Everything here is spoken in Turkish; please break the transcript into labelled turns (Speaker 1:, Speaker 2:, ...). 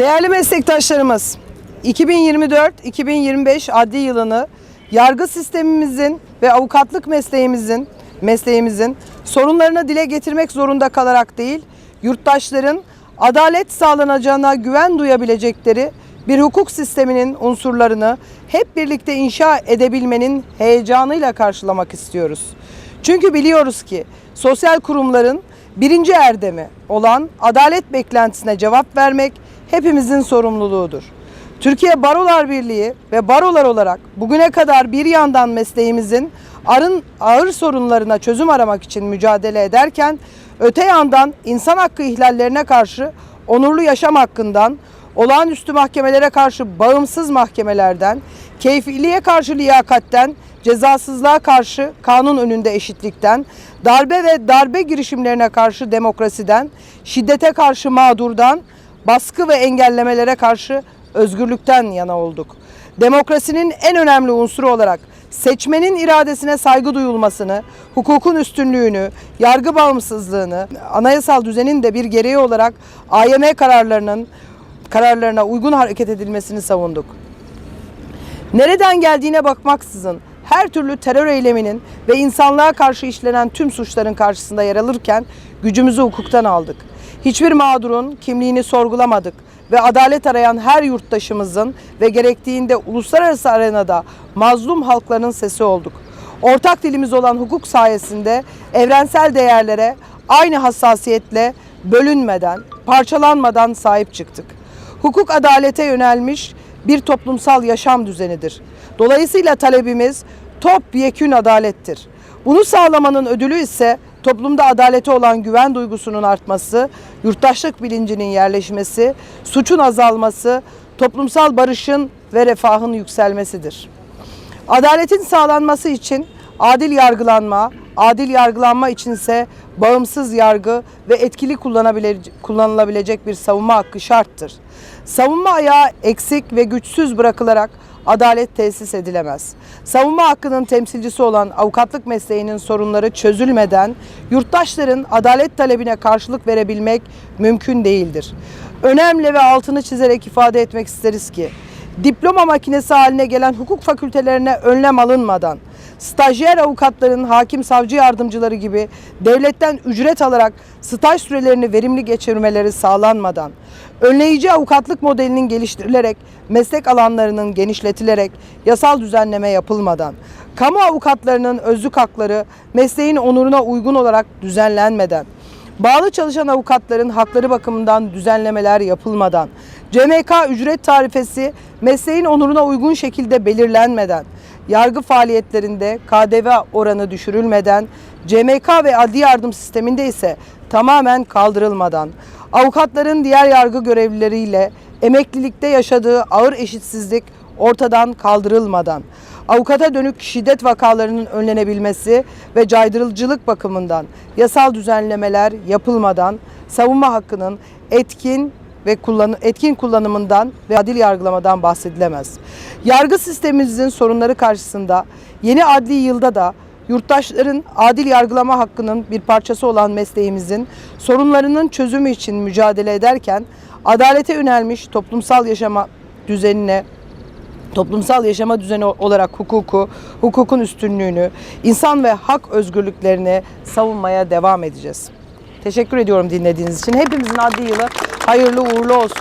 Speaker 1: Değerli meslektaşlarımız, 2024-2025 adli yılını yargı sistemimizin ve avukatlık mesleğimizin mesleğimizin sorunlarını dile getirmek zorunda kalarak değil, yurttaşların adalet sağlanacağına güven duyabilecekleri bir hukuk sisteminin unsurlarını hep birlikte inşa edebilmenin heyecanıyla karşılamak istiyoruz. Çünkü biliyoruz ki sosyal kurumların birinci erdemi olan adalet beklentisine cevap vermek hepimizin sorumluluğudur. Türkiye Barolar Birliği ve barolar olarak bugüne kadar bir yandan mesleğimizin arın ağır sorunlarına çözüm aramak için mücadele ederken öte yandan insan hakkı ihlallerine karşı onurlu yaşam hakkından, olağanüstü mahkemelere karşı bağımsız mahkemelerden, keyfiliğe karşı liyakatten, cezasızlığa karşı kanun önünde eşitlikten, darbe ve darbe girişimlerine karşı demokrasiden, şiddete karşı mağdurdan, baskı ve engellemelere karşı özgürlükten yana olduk. Demokrasinin en önemli unsuru olarak seçmenin iradesine saygı duyulmasını, hukukun üstünlüğünü, yargı bağımsızlığını, anayasal düzenin de bir gereği olarak AYM kararlarının kararlarına uygun hareket edilmesini savunduk. Nereden geldiğine bakmaksızın her türlü terör eyleminin ve insanlığa karşı işlenen tüm suçların karşısında yer alırken gücümüzü hukuktan aldık. Hiçbir mağdurun kimliğini sorgulamadık ve adalet arayan her yurttaşımızın ve gerektiğinde uluslararası arenada mazlum halkların sesi olduk. Ortak dilimiz olan hukuk sayesinde evrensel değerlere aynı hassasiyetle bölünmeden, parçalanmadan sahip çıktık. Hukuk adalete yönelmiş bir toplumsal yaşam düzenidir. Dolayısıyla talebimiz top yekün adalettir. Bunu sağlamanın ödülü ise toplumda adalete olan güven duygusunun artması, yurttaşlık bilincinin yerleşmesi, suçun azalması, toplumsal barışın ve refahın yükselmesidir. Adaletin sağlanması için adil yargılanma, adil yargılanma içinse bağımsız yargı ve etkili kullanılabilecek bir savunma hakkı şarttır. Savunma ayağı eksik ve güçsüz bırakılarak adalet tesis edilemez. Savunma hakkının temsilcisi olan avukatlık mesleğinin sorunları çözülmeden yurttaşların adalet talebine karşılık verebilmek mümkün değildir. Önemli ve altını çizerek ifade etmek isteriz ki diploma makinesi haline gelen hukuk fakültelerine önlem alınmadan, stajyer avukatların hakim savcı yardımcıları gibi devletten ücret alarak staj sürelerini verimli geçirmeleri sağlanmadan, önleyici avukatlık modelinin geliştirilerek, meslek alanlarının genişletilerek, yasal düzenleme yapılmadan, kamu avukatlarının özlük hakları mesleğin onuruna uygun olarak düzenlenmeden, Bağlı çalışan avukatların hakları bakımından düzenlemeler yapılmadan, CMK ücret tarifesi mesleğin onuruna uygun şekilde belirlenmeden, yargı faaliyetlerinde KDV oranı düşürülmeden, CMK ve adli yardım sisteminde ise tamamen kaldırılmadan, avukatların diğer yargı görevlileriyle emeklilikte yaşadığı ağır eşitsizlik ortadan kaldırılmadan, avukata dönük şiddet vakalarının önlenebilmesi ve caydırıcılık bakımından yasal düzenlemeler yapılmadan savunma hakkının etkin ve kullan etkin kullanımından ve adil yargılamadan bahsedilemez. Yargı sistemimizin sorunları karşısında yeni adli yılda da yurttaşların adil yargılama hakkının bir parçası olan mesleğimizin sorunlarının çözümü için mücadele ederken adalete yönelmiş toplumsal yaşama düzenine toplumsal yaşama düzeni olarak hukuku, hukukun üstünlüğünü, insan ve hak özgürlüklerini savunmaya devam edeceğiz. Teşekkür ediyorum dinlediğiniz için. Hepimizin adli yılı ఆ ఇల్లు ఊళ్ళో వస్తుంది